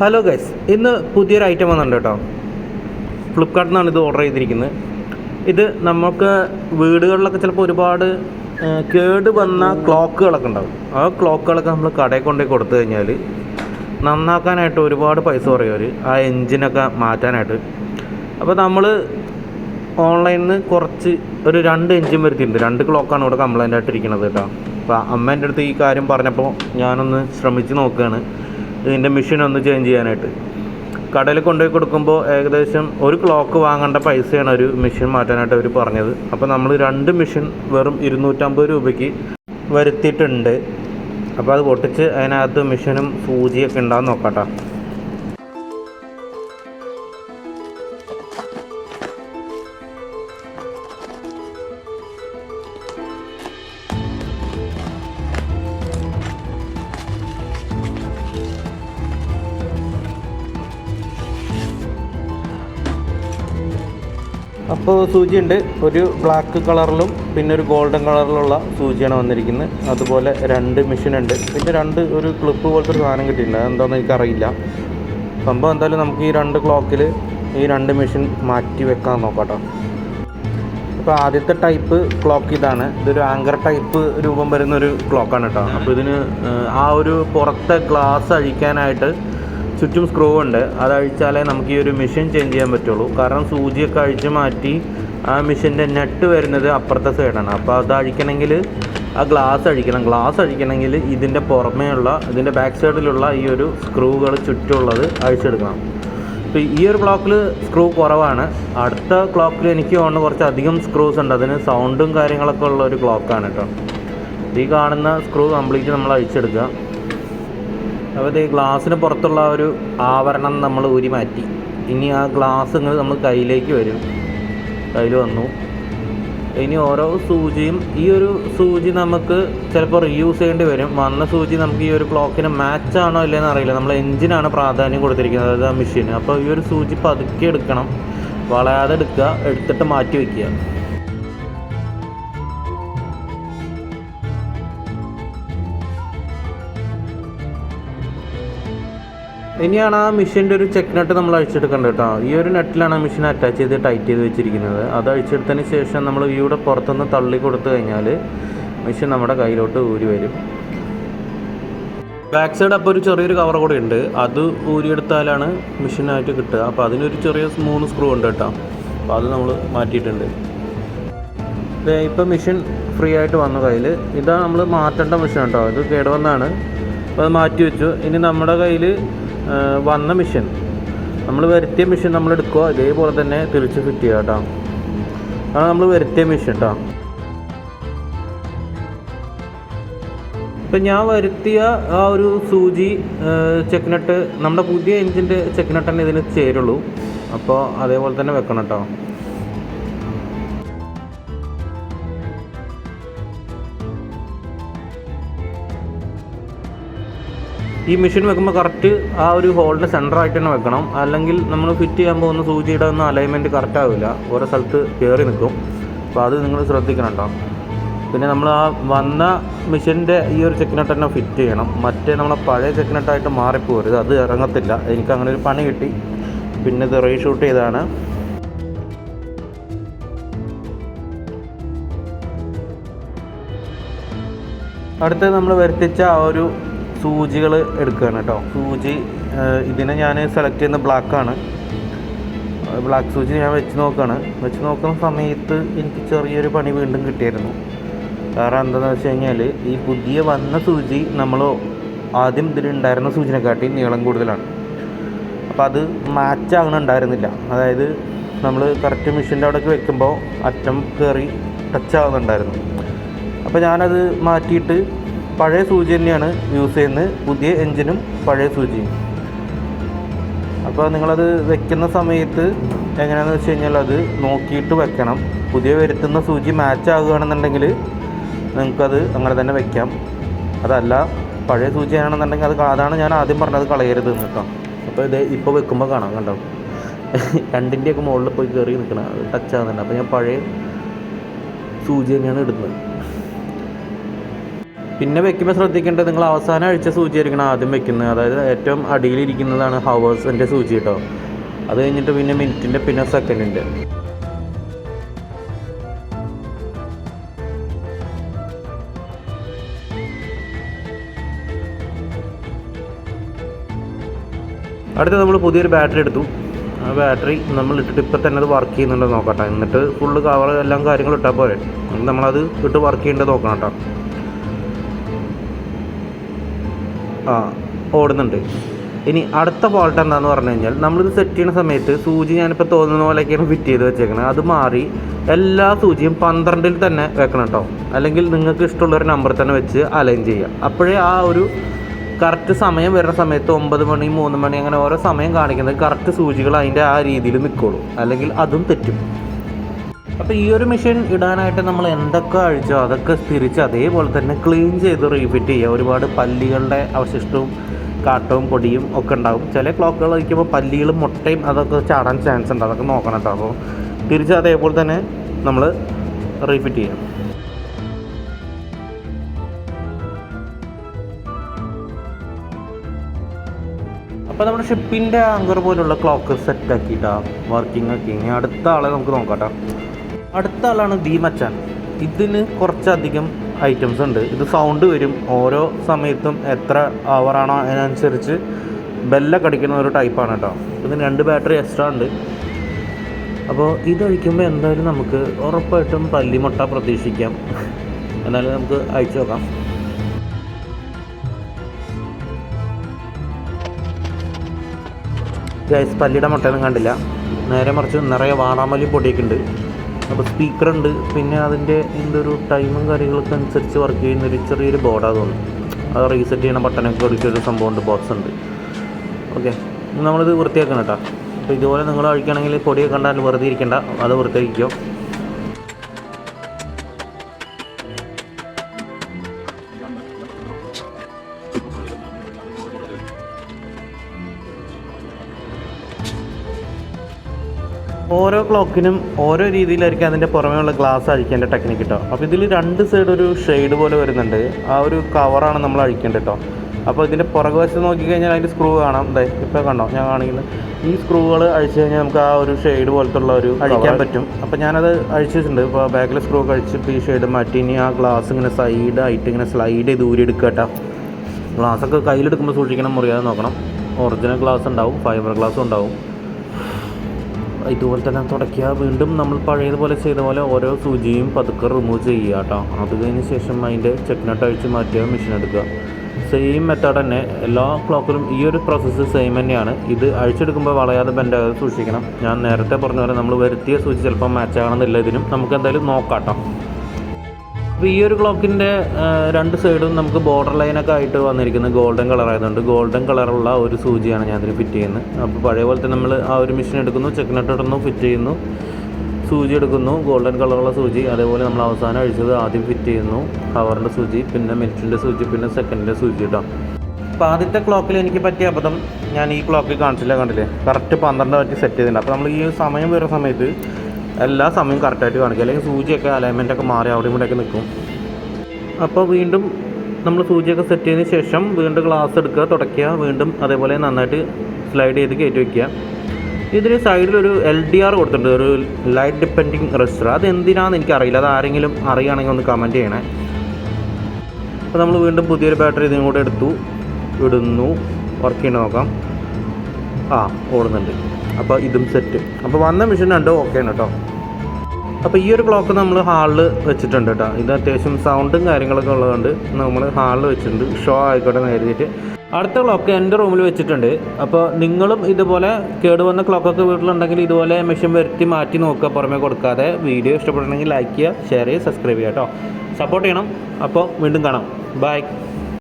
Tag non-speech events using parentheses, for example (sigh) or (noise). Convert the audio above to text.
Hello guys ഇന്ന് പുതിയൊരു item വന്നിട്ടുണ്ട് കേട്ടോ. ഫ്ലിപ്കാർട്ടിൽ നിന്നാണ് ഇത് ഓർഡർ ചെയ്തിരിക്കുന്നത്. ഇത് നമുക്ക് വീടുകളിലൊക്കെ ചിലപ്പോൾ ഒരുപാട് കേട് വന്ന ക്ലോക്കുകളൊക്കെ ഉണ്ടാവും. ആ ക്ലോക്കുകളൊക്കെ നമ്മൾ കടയിൽ കൊണ്ടുപോയി കൊടുത്തു കഴിഞ്ഞാൽ നന്നാക്കാനായിട്ട് ഒരുപാട് പൈസ പറയും അവർ ആ എൻജിനൊക്കെ മാറ്റാനായിട്ട്. അപ്പോൾ നമ്മൾ ഓൺലൈനിൽ നിന്ന് കുറച്ച് ഒരു രണ്ട് എൻജിൻ വരുത്തിയിട്ടുണ്ട്. രണ്ട് ക്ലോക്കാണ് ഇവിടെ കംപ്ലൈന്റ് ആയിട്ടിരിക്കുന്നത് കേട്ടോ. അപ്പോൾ അമ്മേന്റെ അടുത്ത് ഈ കാര്യം പറഞ്ഞപ്പോൾ ഞാനൊന്ന് ശ്രമിച്ച് നോക്കുകയാണ് ഇതിന്റെ മെഷീൻ ഒന്ന് ചേഞ്ച് ചെയ്യാനായിട്ട്. കടയിൽ കൊണ്ടുപോയി കൊടുക്കുമ്പോൾ ഏകദേശം ഒരു ക്ലോക്ക് വാങ്ങേണ്ട പൈസയാണ് ഒരു മെഷീൻ മാറ്റാനായിട്ട് അവർ പറഞ്ഞത്. അപ്പോൾ നമ്മൾ രണ്ട് മെഷീൻ വെറും ഇരുന്നൂറ്റമ്പത് രൂപയ്ക്ക് വരുത്തിയിട്ടുണ്ട്. അപ്പോൾ അത് പൊട്ടിച്ച് അതിനകത്ത് മെഷീനും സൂചിയൊക്കെ ഉണ്ടാകും നോക്കാട്ടോ. അപ്പോൾ സൂചിയുണ്ട്. ഒരു ബ്ലാക്ക് കളറിലും പിന്നെ ഒരു ഗോൾഡൻ കളറിലുള്ള സൂചിയാണ് വന്നിരിക്കുന്നത്. അതുപോലെ രണ്ട് മെഷീൻ ഉണ്ട്. പിന്നെ രണ്ട് ഒരു ക്ലിപ്പ് പോലത്തെ ഒരു സാധനം കിട്ടിയിട്ടുണ്ട്. അതെന്താണെന്ന് എനിക്കറിയില്ല. സംഭവം എന്തായാലും നമുക്ക് ഈ രണ്ട് ക്ലോക്കിൽ ഈ രണ്ട് മെഷീൻ മാറ്റി വെക്കാൻ നോക്കാട്ടോ. അപ്പോൾ ആദ്യത്തെ ടൈപ്പ് ക്ലോക്ക് ഇതാണ്. ഇതൊരു ആങ്കർ ടൈപ്പ് രൂപം വരുന്ന ഒരു ക്ലോക്കാണ് കേട്ടോ. അപ്പോൾ ഇതിന് ആ ഒരു പുറത്തെ ഗ്ലാസ് അഴിക്കാനായിട്ട് ചുറ്റും സ്ക്രൂ ഉണ്ട്. അത് അഴിച്ചാലേ നമുക്ക് ഈ ഒരു മെഷീൻ ചേഞ്ച് ചെയ്യാൻ പറ്റുള്ളൂ. കാരണം സൂചിയൊക്കെ അഴിച്ച് മാറ്റി ആ മെഷീന്റെ നെറ്റ് വരുന്നത് അപ്പുറത്തെ സൈഡാണ് അപ്പോൾ അത് അഴിക്കണമെങ്കിൽ ആ ഗ്ലാസ് അഴിക്കണം. ഗ്ലാസ് അഴിക്കണമെങ്കിൽ ഇതിന്റെ പുറമേയുള്ള ഇതിന്റെ ബാക്ക് സൈഡിലുള്ള ഈ ഒരു സ്ക്രൂകൾ ചുറ്റുമുള്ളത് അഴിച്ചെടുക്കണം. അപ്പോൾ ഈ ഒരു ക്ലോക്കിൽ സ്ക്രൂ കുറവാണ്. അടുത്ത ക്ലോക്കിൽ എനിക്ക് തോന്നുന്നു കുറച്ച് അധികം സ്ക്രൂസ് ഉണ്ട്. അതിന് സൗണ്ടും കാര്യങ്ങളൊക്കെ ഉള്ള ഒരു ക്ലോക്കാണ് കേട്ടോ. ഈ കാണുന്ന സ്ക്രൂ കംപ്ലീറ്റ് നമ്മൾ അഴിച്ചെടുക്കുക. അപ്പോൾ ഈ ഗ്ലാസ്സിന് പുറത്തുള്ള ഒരു ആവരണം നമ്മൾ ഊരി മാറ്റി ഇനി ആ ഗ്ലാസ് ഇങ്ങനെ നമ്മൾ കയ്യിലേക്ക് വരും. കയ്യിൽ വന്നു. ഇനി ഓരോ സൂചിയും ഈ ഒരു സൂചി നമുക്ക് ചിലപ്പോൾ റീയൂസ് ചെയ്യേണ്ടി വരും. വന്ന സൂചി നമുക്ക് ഈ ഒരു ക്ലോക്കിന് മാച്ച് ആണോ ഇല്ലയെന്ന് അറിയില്ല. നമ്മൾ എഞ്ചിനാണ് പ്രാധാന്യം കൊടുത്തിരിക്കുന്നത്. അതായത് ആ മെഷീൻ അപ്പോൾ ഈ ഒരു സൂചി പതുക്കെ എടുക്കണം വളയാതെ എടുക്കുക എടുത്തിട്ട് മാറ്റി വയ്ക്കുക. ഇനിയാണ് ആ മെഷീന്റെ ഒരു ചെക്ക് നട്ട് നമ്മൾ അഴിച്ചെടുക്കേണ്ടത് കേട്ടോ. ഈ ഒരു നെറ്റിലാണ് ആ മെഷീൻ അറ്റാച്ച് ചെയ്ത് ടൈറ്റ് ചെയ്ത് വെച്ചിരിക്കുന്നത്. അത് അഴിച്ചെടുത്തതിന് ശേഷം നമ്മൾ ഇവിടെ പുറത്തുനിന്ന് തള്ളി കൊടുത്തു കഴിഞ്ഞാൽ മെഷീൻ നമ്മുടെ കയ്യിലോട്ട് ഊരി വരും. ബാക്ക് സൈഡ് അപ്പോൾ ഒരു ചെറിയൊരു കവർ കൂടെ ഉണ്ട്. അത് ഊരിയെടുത്താലാണ് മെഷീനായിട്ട് കിട്ടുക. അപ്പോൾ അതിനൊരു ചെറിയ മൂന്ന് സ്ക്രൂ ഉണ്ട് കേട്ടോ. അപ്പോൾ അത് നമ്മൾ മാറ്റിയിട്ടുണ്ട്. ഇപ്പം മെഷീൻ ഫ്രീ ആയിട്ട് വന്നു കയ്യിൽ. ഇതാണ് നമ്മൾ മാറ്റേണ്ട മെഷീൻ കേട്ടോ. ഇത് കേടുവന്നാണ് അപ്പോൾ അത് മാറ്റി വെച്ചു. ഇനി നമ്മുടെ കയ്യിൽ വന്ന മിഷൻ നമ്മൾ വരുത്തിയ മിഷൻ നമ്മൾ എടുക്കുക ഇതേപോലെ തന്നെ തിരിച്ച് ഫിറ്റ് ചെയ്യുക കേട്ടോ അതാണ് നമ്മൾ വരുത്തിയ മിഷൻ കേട്ടോ ഇപ്പം ഞാൻ വരുത്തിയ ആ ഒരു സൂചി ചെക്കിനട്ട് നമ്മുടെ പുതിയ എഞ്ചിന്റെ ചെക്കിനട്ട് തന്നെ ഇതിന് ചേരുള്ളൂ. അപ്പോൾ അതേപോലെ തന്നെ വെക്കണം കേട്ടോ ഈ മെഷീൻ വെക്കുമ്പോൾ കറക്റ്റ് ആ ഒരു ഹോളിന്റെ സെന്ററായിട്ട് തന്നെ വെക്കണം. അല്ലെങ്കിൽ നമ്മൾ ഫിറ്റ് ചെയ്യാൻ പോകുന്ന സൂചിയുടെ ഒന്നും അലൈൻമെന്റ് കറക്റ്റ് ആവില്ല. ഓരോ സ്ഥലത്ത് കയറി നിൽക്കും. അപ്പോൾ അത് നിങ്ങൾ ശ്രദ്ധിക്കണം പിന്നെ നമ്മൾ ആ വന്ന മെഷീന്റെ ഈ ഒരു ചെക്കിനട്ട് തന്നെ ഫിറ്റ് ചെയ്യണം. മറ്റേ നമ്മളെ പഴയ ചെക്കിനട്ടായിട്ട് മാറിപ്പോരുത്. അത് ഇറങ്ങത്തില്ല. എനിക്ക് അങ്ങനെ ഒരു പണി കിട്ടി. പിന്നെ ഇത് റീഷൂട്ട് ചെയ്താണ്. അടുത്തത് നമ്മൾ വരുത്തിച്ച ആ ഒരു സൂചികൾ എടുക്കുകയാണ് കേട്ടോ. സൂചി ഇതിനെ ഞാൻ സെലക്ട് ചെയ്യുന്ന ബ്ലാക്കാണ് ബ്ലാക്ക് സൂചി ഞാൻ വെച്ച് നോക്കുകയാണ് വെച്ച് നോക്കുന്ന സമയത്ത് എനിക്ക് ചെറിയൊരു പണി വീണ്ടും കിട്ടിയായിരുന്നു കാരണം എന്താണെന്ന് വെച്ച് കഴിഞ്ഞാൽ ഈ പുതിയ വന്ന സൂചി നമ്മൾ ആദ്യം ഇതിലുണ്ടായിരുന്ന സൂചിനെക്കാട്ടി നീളം കൂടുതലാണ്. അപ്പോൾ അത് മാച്ച് ആകണുണ്ടായിരുന്നില്ല അതായത് നമ്മൾ കറക്റ്റ് മെഷീന്റെ അവിടേക്ക് വെക്കുമ്പോൾ അറ്റം കയറി ടച്ച് ആകുന്നുണ്ടായിരുന്നു അപ്പോൾ ഞാനത് മാറ്റിയിട്ട് പഴയ സൂചി തന്നെയാണ് യൂസ് ചെയ്യുന്നത്. പുതിയ എൻജിനും പഴയ സൂചിയും. അപ്പോൾ നിങ്ങളത് വെക്കുന്ന സമയത്ത് എങ്ങനെയാണെന്ന് വെച്ച് കഴിഞ്ഞാൽ അത് നോക്കിയിട്ട് വെക്കണം. പുതിയ വരുത്തുന്ന സൂചി മാച്ച് ആകുകയാണെന്നുണ്ടെങ്കിൽ നിങ്ങൾക്കത് അങ്ങനെ തന്നെ വെക്കാം. അതല്ല പഴയ സൂചി ആണെന്നുണ്ടെങ്കിൽ അത് അതാണ് ഞാൻ ആദ്യം പറഞ്ഞത് കളയരുത് കേട്ടോ. അപ്പോൾ ഇത് ഇപ്പോൾ വെക്കുമ്പോൾ കാണാം കണ്ടോ? (laughs) രണ്ടിന്റെയൊക്കെ മുകളിൽ പോയി കയറി നിൽക്കണം ടച്ച് ആകുന്നുണ്ട് അപ്പോൾ ഞാൻ പഴയ സൂചി തന്നെയാണ് ഇടുന്നത്. പിന്നെ വെക്കുമ്പോൾ ശ്രദ്ധിക്കേണ്ടത് നിങ്ങൾ അവസാനം അഴിച്ച സൂചി ആയിരിക്കണം ആദ്യം വെക്കുന്നത്. അതായത് ഏറ്റവും അടിയിലിരിക്കുന്നതാണ് ഹവേഴ്സിന്റെ സൂചി കേട്ടോ അത് കഴിഞ്ഞിട്ട് പിന്നെ മിനിറ്റിന്റെ പിന്നെ സെക്കൻഡിന്റെ അടുത്ത നമ്മൾ പുതിയൊരു ബാറ്ററി എടുത്തു. ആ ബാറ്ററി നമ്മൾ ഇട്ടിട്ട് ഇപ്പം തന്നെ അത് വർക്ക് ചെയ്യുന്നുണ്ടോ നോക്കട്ടെ എന്നിട്ട് ഫുള്ള് കവർ എല്ലാം കാര്യങ്ങളും ഇട്ടാൽ പോരെ. നമ്മളത് ഇട്ട് വർക്ക് ചെയ്യേണ്ടത് നോക്കണം കേട്ടോ ആ ഓടുന്നുണ്ട്. ഇനി അടുത്ത ഫോൾട്ട് എന്താന്ന് പറഞ്ഞു കഴിഞ്ഞാൽ നമ്മളിത് സെറ്റ് ചെയ്യുന്ന സമയത്ത് സൂചി ഞാനിപ്പോൾ തോന്നുന്ന പോലെയൊക്കെയാണ് ഫിറ്റ് ചെയ്ത് വെച്ചേക്കുന്നത് അത് മാറി എല്ലാ സൂചിയും പന്ത്രണ്ടിൽ തന്നെ വെക്കണം കേട്ടോ അല്ലെങ്കിൽ നിങ്ങൾക്ക് ഇഷ്ടമുള്ള ഒരു നമ്പർ തന്നെ വെച്ച് അലൈൻ ചെയ്യുക അപ്പോഴേ ആ ഒരു കറക്റ്റ് സമയം വരുന്ന സമയത്ത് ഒമ്പത് മണി മൂന്ന് മണി അങ്ങനെ ഓരോ സമയം കാണിക്കുന്നത് കറക്റ്റ് സൂചികൾ അതിന്റെ ആ രീതിയിൽ നിൽക്കുള്ളൂ. അല്ലെങ്കിൽ അതും തെറ്റും. അപ്പോൾ ഈ ഒരു മെഷീൻ ഇടാനായിട്ട് നമ്മൾ എന്തൊക്കെ അഴിച്ചോ അതൊക്കെ തിരിച്ച് അതേപോലെ തന്നെ ക്ലീൻ ചെയ്ത് റീഫിറ്റ് ചെയ്യുക. ഒരുപാട് പല്ലികളുടെ അവശിഷ്ടവും കാട്ടവും പൊടിയും ഒക്കെ ഉണ്ടാകും ചില ക്ലോക്കുകൾ വയ്ക്കുമ്പോൾ പല്ലികളും മുട്ടയും അതൊക്കെ ചാടാൻ ചാൻസ് ഉണ്ട്. അതൊക്കെ നോക്കണം കേട്ടോ. അപ്പോൾ തിരിച്ച് അതേപോലെ തന്നെ നമ്മൾ റീഫിറ്റ് ചെയ്യാം. അപ്പോൾ നമ്മുടെ ഷിപ്പിന്റെ ആങ്കർ പോലുള്ള ക്ലോക്ക് സെറ്റ് ആക്കിയിട്ടാണ് വർക്കിംഗ് ആക്കി ഇനി അടുത്ത ആളെ നമുക്ക് നോക്കാം കേട്ടോ. അടുത്ത ആളാണ് ദീ മച്ചാൻ. ഇതിന് കുറച്ചധികം ഐറ്റംസ് ഉണ്ട്. ഇത് സൗണ്ട് വരും. ഓരോ സമയത്തും എത്ര അവറാണോ അതിനനുസരിച്ച് ബെല്ലൊക്കെ അടിക്കുന്ന ഒരു ടൈപ്പാണ് കേട്ടോ ഇതിന് രണ്ട് ബാറ്ററി എക്സ്ട്രാ ഉണ്ട്. അപ്പോൾ ഇത് ഇതൊഴിക്കുമ്പോൾ എന്തായാലും നമുക്ക് ഉറപ്പായിട്ടും പല്ലിമുട്ട പ്രതീക്ഷിക്കാം. എന്നാലും നമുക്ക് അയച്ചു നോക്കാം. ഗൈസ് പല്ലിയുടെ മുട്ടയൊന്നും കണ്ടില്ല. നേരെ മറിച്ച് നിറയെ വാടാമല്ലി പൊടിയൊക്കെ ഉണ്ട്. അപ്പോൾ സ്പീക്കർ ഉണ്ട് പിന്നെ അതിന്റെ എന്തൊരു ടൈമും കാര്യങ്ങളൊക്കെ അനുസരിച്ച് വർക്ക് ചെയ്യുന്ന ഒരു ചെറിയൊരു ബോർഡാണ് തോന്നുന്നു. അത് റീസെറ്റ് ചെയ്യുന്ന ബട്ടനൊക്കെ അടിച്ചൊരു സംഭവമുണ്ട് ബോക്സ് ഉണ്ട് ഓക്കെ നമ്മളിത് വൃത്തിയാക്കണം കേട്ടോ. അപ്പോൾ ഇതുപോലെ നിങ്ങൾ കഴിക്കുകയാണെങ്കിൽ പൊടിയൊക്കെ കണ്ടാൽ വെറുതെ ഇരിക്കണ്ട. അത് വൃത്തിയാക്കിക്കോ. ഓരോ ക്ലോക്കിനും ഓരോ രീതിയിലായിരിക്കും അതിന്റെ പുറമേയുള്ള ഗ്ലാസ് അഴിക്കേണ്ട ടെക്നിക്ക് കേട്ടോ അപ്പോൾ ഇതിൽ രണ്ട് സൈഡ് ഒരു ഷെയ്ഡ് പോലെ വരുന്നുണ്ട്. ആ ഒരു കവറാണ് നമ്മൾ അഴിക്കേണ്ടത് കേട്ടോ അപ്പോൾ ഇതിന്റെ പുറകുവശത്ത് നോക്കിക്കഴിഞ്ഞാൽ അതിന്റെ സ്ക്രൂ കാണാം. അതെ ഇപ്പോൾ കണ്ടോ? ഞാൻ കാണിക്കുന്നത്. ഈ സ്ക്രൂകൾ അഴിച്ചു കഴിഞ്ഞാൽ നമുക്ക് ആ ഒരു ഷെയ്ഡ് പോലത്തുള്ള ഒരു അഴിക്കാൻ പറ്റും. അപ്പോൾ ഞാനത് അഴിച്ചിട്ടുണ്ട് ഇപ്പോൾ ബാക്കിലെ സ്ക്രൂ കഴിച്ച് അഴിച്ചിട്ട് ഈ ഷെയ്ഡ് മാറ്റി. ഇനി ആ ഗ്ലാസ് ഇങ്ങനെ സൈഡായിട്ട് ഇങ്ങനെ സ്ലൈഡ് ചെയ്ത് ഊരി എടുക്കുക കേട്ടോ ഗ്ലാസ്സൊക്കെ കയ്യിലെടുക്കുമ്പോൾ സൂക്ഷിക്കണം മുറിയാതെ നോക്കണം. ഒറിജിനൽ ഗ്ലാസ് ഉണ്ടാവും. ഫൈബർ ഗ്ലാസ്സും ഉണ്ടാവും. ഇതുപോലെ തന്നെ തുടയ്ക്കുക വീണ്ടും നമ്മൾ പഴയതുപോലെ ചെയ്ത പോലെ ഓരോ സൂചിയും പതുക്കെ റിമൂവ് ചെയ്യുക കേട്ടോ. അത് കഴിഞ്ഞ ശേഷം അതിന്റെ ചെക്ക്നട്ട് അഴിച്ച് മാറ്റുക മെഷീൻ എടുക്കുക. സെയിം മെത്തേഡ് തന്നെ എല്ലാ ക്ലോക്കിലും ഈ ഒരു പ്രോസസ്സ് സെയിം തന്നെയാണ്. ഇത് അഴിച്ചെടുക്കുമ്പോൾ വളയാതെ ബെൻഡാകാതെ സൂക്ഷിക്കണം. ഞാൻ നേരത്തെ പറഞ്ഞ പോലെ നമ്മൾ വരുത്തിയ സൂചി ചിലപ്പോൾ മാച്ച് ആകണമെന്നില്ല. ഇതിനും നമുക്ക് എന്തായാലും നോക്കാം കേട്ടോ. അപ്പോൾ ഈ ഒരു ക്ലോക്കിന്റെ രണ്ട് സൈഡും നമുക്ക് ബോർഡർ ലൈനൊക്കെ ആയിട്ട് വന്നിരിക്കുന്നത് ഗോൾഡൻ കളർ ആയതുകൊണ്ട് ഗോൾഡൻ കളറുള്ള ഒരു സൂചിയാണ് ഞാൻ അതിന് ഫിറ്റ് ചെയ്യുന്നത്. അപ്പോൾ പഴയ പോലത്തെ നമ്മൾ ആ ഒരു മെഷീൻ എടുക്കുന്നു ചെക്കിനട്ട് ഇടുന്നു ഫിറ്റ് ചെയ്യുന്നു. സൂചി എടുക്കുന്നു ഗോൾഡൻ കളറുള്ള സൂചി. അതേപോലെ നമ്മൾ അവസാനം അഴിച്ചത് ആദ്യം ഫിറ്റ് ചെയ്യുന്നു ഹവറിന്റെ സൂചി പിന്നെ മിനിറ്റിന്റെ സൂചി പിന്നെ സെക്കൻഡിന്റെ സൂചി ഇടാം അപ്പോൾ ആദ്യത്തെ ക്ലോക്കിൽ എനിക്ക് പറ്റിയ അബദ്ധം ഞാൻ ഈ ക്ലോക്കിൽ കാണിച്ചില്ല കണ്ടില്ലേ? കറക്റ്റ് പന്ത്രണ്ട് പറ്റി സെറ്റ് ചെയ്തിട്ടുണ്ട്. അപ്പോൾ നമ്മൾ ഈ സമയം വരുന്ന സമയത്ത് എല്ലാ സമയവും കറക്റ്റായിട്ട് കാണിക്കുക അല്ലെങ്കിൽ സൂചിയൊക്കെ അലൈൻമെന്റ് ഒക്കെ മാറി കൂടെ ഇവിടെയൊക്കെ നിൽക്കും. അപ്പോൾ വീണ്ടും നമ്മൾ സൂചിയൊക്കെ സെറ്റ് ചെയ്തതിന് ശേഷം വീണ്ടും ഗ്ലാസ് എടുക്കുക തുടയ്ക്കുക. വീണ്ടും അതേപോലെ നന്നായിട്ട് സ്ലൈഡ് ചെയ്ത് കയറ്റി വയ്ക്കുക ഇതിന് സൈഡിലൊരു എൽ ഡി ആർ കൊടുത്തിട്ടുണ്ട്. ഒരു ലൈറ്റ് ഡിപ്പെൻഡിങ് റെസ്റ്റർ അത് എന്തിനാണെന്ന് എനിക്കറിയില്ല. അത് ആരെങ്കിലും അറിയുകയാണെങ്കിൽ ഒന്ന് കമന്റ് ചെയ്യണേ. അപ്പോൾ നമ്മൾ വീണ്ടും പുതിയൊരു ബാറ്ററി ഇതിനും കൂടെ എടുത്തു. ഇടുന്നു. വർക്ക് ചെയ്യണ നോക്കാം. ആ ഓടുന്നുണ്ട്. അപ്പോൾ ഇതും സെറ്റ് അപ്പോൾ വന്ന മെഷീൻ രണ്ടും ഓക്കെ ആണ് കേട്ടോ അപ്പോൾ ഈ ഒരു ക്ലോക്ക് നമ്മൾ ഹാളിൽ വെച്ചിട്ടുണ്ട് കേട്ടോ ഇത് അത്യാവശ്യം സൗണ്ടും കാര്യങ്ങളൊക്കെ ഉള്ളതുകൊണ്ട് നമ്മൾ ഹാളിൽ വെച്ചിട്ടുണ്ട്. ഷോ ആയിക്കോട്ടെ എന്ന് കരുതിയിട്ട്. അടുത്ത ക്ലോക്ക് എന്റെ റൂമിൽ വെച്ചിട്ടുണ്ട്. അപ്പോൾ നിങ്ങളും ഇതുപോലെ കേടുവന്ന ക്ലോക്കൊക്കെ വീട്ടിലുണ്ടെങ്കിൽ ഇതുപോലെ മെഷീൻ വരുത്തി മാറ്റി നോക്കുക. പുറമേ കൊടുക്കാതെ വീഡിയോ ഇഷ്ടപ്പെടണമെങ്കിൽ ലൈക്ക് ചെയ്യുക ഷെയർ ചെയ്യുക സബ്സ്ക്രൈബ് ചെയ്യുക കേട്ടോ സപ്പോർട്ട് ചെയ്യണം. അപ്പോൾ വീണ്ടും കാണാം. ബൈ